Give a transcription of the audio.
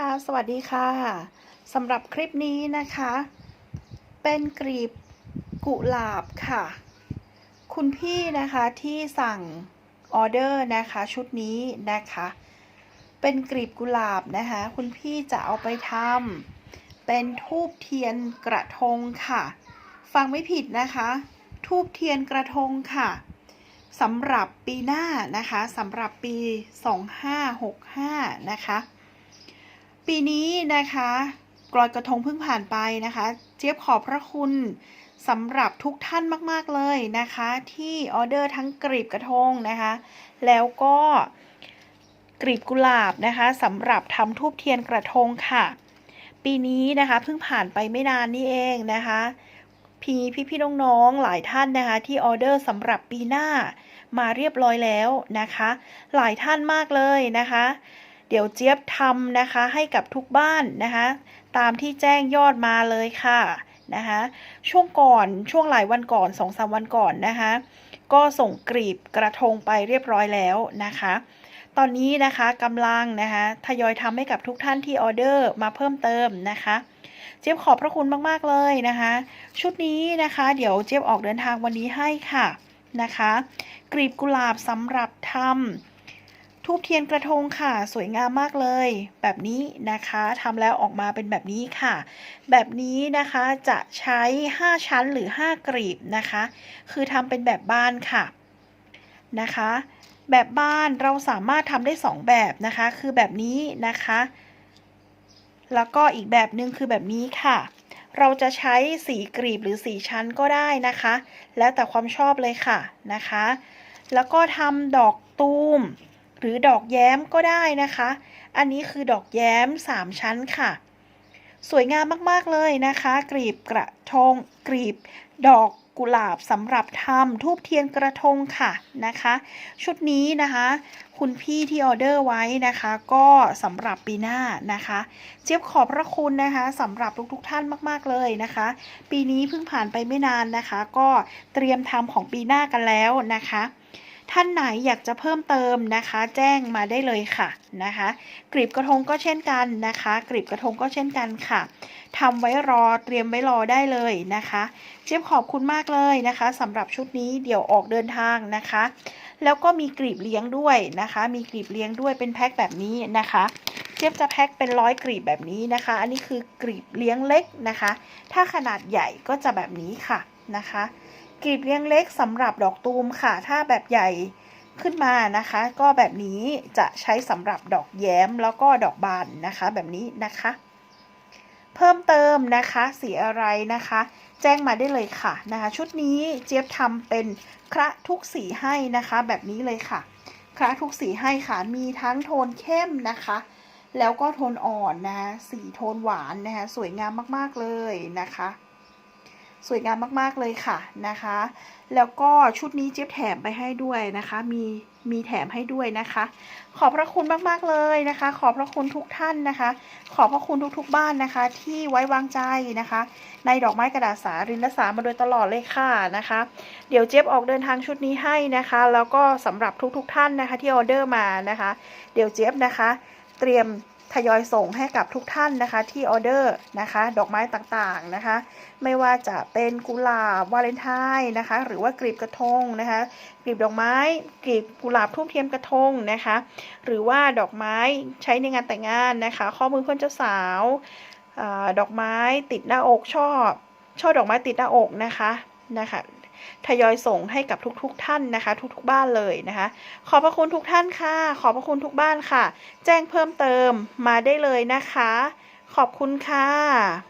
คะสวัสดีค่ะสำหรับคลิปนี้นะคะ เป็นกลีบกุหลาบค่ะ คุณพี่นะคะที่สั่งออเดอร์นะคะชุดนี้นะคะ เป็นกลีบกุหลาบนะคะ คุณพี่จะเอาไปทำเป็นทูบเทียนกระทงค่ะ ฟังไม่ผิดนะคะ ทูบเทียนกระทงค่ะสำหรับปีหน้านะคะสำหรับปี 2565 นะคะ ปีนี้นะคะกลอยกระทงเพิ่งผ่านไปนะคะ เจี๊ยบขอบพระคุณสำหรับทุกท่านมาก ๆ เลยนะคะ ที่ออเดอร์ทั้งกรีบกระทงนะคะ แล้วก็กรีบกุหลาบนะคะสำหรับทำทูบเทียนกระทงค่ะ ปีนี้นะคะเพิ่งผ่านไปไม่นานนี่เองนะคะพี่พี่พี่น้องๆหลายท่านนะคะ ที่ออเดอร์สำหรับปีหน้ามาเรียบร้อยแล้วนะคะ หลายท่านมากเลยนะคะ เดี๋ยวเจี๊ยบทำนะคะให้กับทุกบ้านนะคะ ตามที่แจ้งยอดมาเลยค่ะนะคะช่วงก่อนช่วงหลายวันก่อนสองสามวันก่อนนะคะ ก็ส่งกรีบกระทงไปเรียบร้อยแล้วนะคะ ตอนนี้นะคะกำลังนะคะทยอยทำให้กับทุกท่านที่ออเดอร์มาเพิ่มเติมนะคะ เจี๊ยบขอบพระคุณมากๆเลยนะคะ ชุดนี้นะคะเดี๋ยวเจี๊ยบออกเดินทางวันนี้ให้ค่ะนะคะ กรีบกุหลาบสำหรับทำ ทูบเทียนกระทงค่ะ สวยงามมากเลย แบบนี้นะคะทำแล้วออกมาเป็นแบบนี้ค่ะ แบบนี้นะคะจะใช้ 5 ชั้นหรือ 5 กรีบนะคะ คือทำเป็นแบบบ้านค่ะนะคะ แบบบ้านเราสามารถทำได้ 2 แบบนะคะ คือแบบนี้นะคะ แล้วก็อีกแบบหนึ่งคือแบบนี้ค่ะ เราจะใช้สีกรีบหรือสีชั้นก็ได้นะคะ แล้วแต่ความชอบเลยค่ะนะคะ แล้วก็ทำดอกตูม หรือดอกแย้มก็ได้นะคะ อันนี้คือดอกแย้ม 3 ชั้นค่ะ สวยงามมากๆเลยนะคะ กรีบกระทง กรีบดอกกุหลาบสำหรับทำทูบเทียนกระทงค่ะนะคะ ชุดนี้นะคะ คุณพี่ที่ออเดอร์ไว้นะคะ ก็สำหรับปีหน้านะคะ เจี๊ยบขอบพระคุณนะคะสำหรับทุกๆท่านมากๆเลยนะคะ ปีนี้เพิ่งผ่านไปไม่นานนะคะ ก็เตรียมทำของปีหน้ากันแล้วนะคะ ท่านไหนอยากจะเพิ่มเติมนะคะ แจ้งมาได้เลยค่ะนะคะกรีบกระทงก็เช่นกันนะคะกรีบกระทงก็เช่นกันค่ะทำไว้รอเตรียมไว้รอได้เลยนะคะเจี๊ยบขอบคุณมากเลยนะคะสำหรับชุดนี้เดี๋ยวออกเดินทางนะคะ แล้วก็มีกรีบเลี้ยงด้วยนะคะ มีกรีบเลี้ยงด้วยเป็นแพ็คแบบนี้นะคะเจี๊ยบจะแพ็คเป็นร้อยกรีบแบบนี้นะคะ อันนี้คือกรีบเลี้ยงเล็กนะคะ ถ้าขนาดใหญ่ก็จะแบบนี้ค่ะนะคะกรีบเลี้ยงเล็กสำหรับดอกตูมค่ะ ถ้าแบบใหญ่ขึ้นมานะคะ ก็แบบนี้จะใช้สำหรับดอกแย้มแล้วก็ดอกบานนะคะ แบบนี้นะคะ เพิ่มเติมนะคะสีอะไรนะคะ แจ้งมาได้เลยค่ะนะคะ ชุดนี้เจี๊ยบทำเป็นคระทุกสีให้นะคะ แบบนี้เลยค่ะ คระทุกสีให้ค่ะมีทั้งโทนเข้มนะคะ แล้วก็โทนอ่อนนะคะสีโทนหวานนะคะสวยงามมากๆเลยนะคะ สวยงามมากๆเลยค่ะนะคะ แล้วก็ชุดนี้เจี๊ยบแถมไปให้ด้วยนะคะ มีมีแถมให้ด้วยนะคะ ขอบพระคุณมากๆเลยนะคะ ขอบพระคุณทุกท่านนะคะ ขอบพระคุณทุกๆบ้านนะคะ ที่ไว้วางใจนะคะ ในดอกไม้กระดาษสารินและสามาโดยตลอดเลยค่ะนะคะ เดี๋ยวเจี๊ยบออกเดินทางชุดนี้ให้นะคะ แล้วก็สำหรับทุกๆท่านนะคะที่ออเดอร์มานะคะ เดี๋ยวเจี๊ยบนะคะ เตรียม ทยอยส่งให้กับทุกท่านนะคะที่ออเดอร์นะคะ ดอกไม้ต่างๆนะคะ ไม่ว่าจะเป็นกุหลาบวาเลนไทน์นะคะ หรือว่ากลีบกระทงนะคะกลีบดอกไม้กลีบกุหลาบทูบเทียมกระทงนะคะ หรือว่าดอกไม้ใช้ในงานแต่งงานนะคะ ข้อมือเพื่อนเจ้าสาวอดอกไม้ติดหน้าอกชอบช่อดอกไม้ติดหน้าอกนะคะนะคะ ทยอยส่งให้กับทุกๆทท่านนะคะ ทุกๆบ้านเลยนะคะ ขอบพระคุณทุกท่านค่ะ ขอบพระคุณทุกบ้านค่ะ แจ้งเพิ่มเติมมาได้เลยนะคะ ขอบคุณค่ะ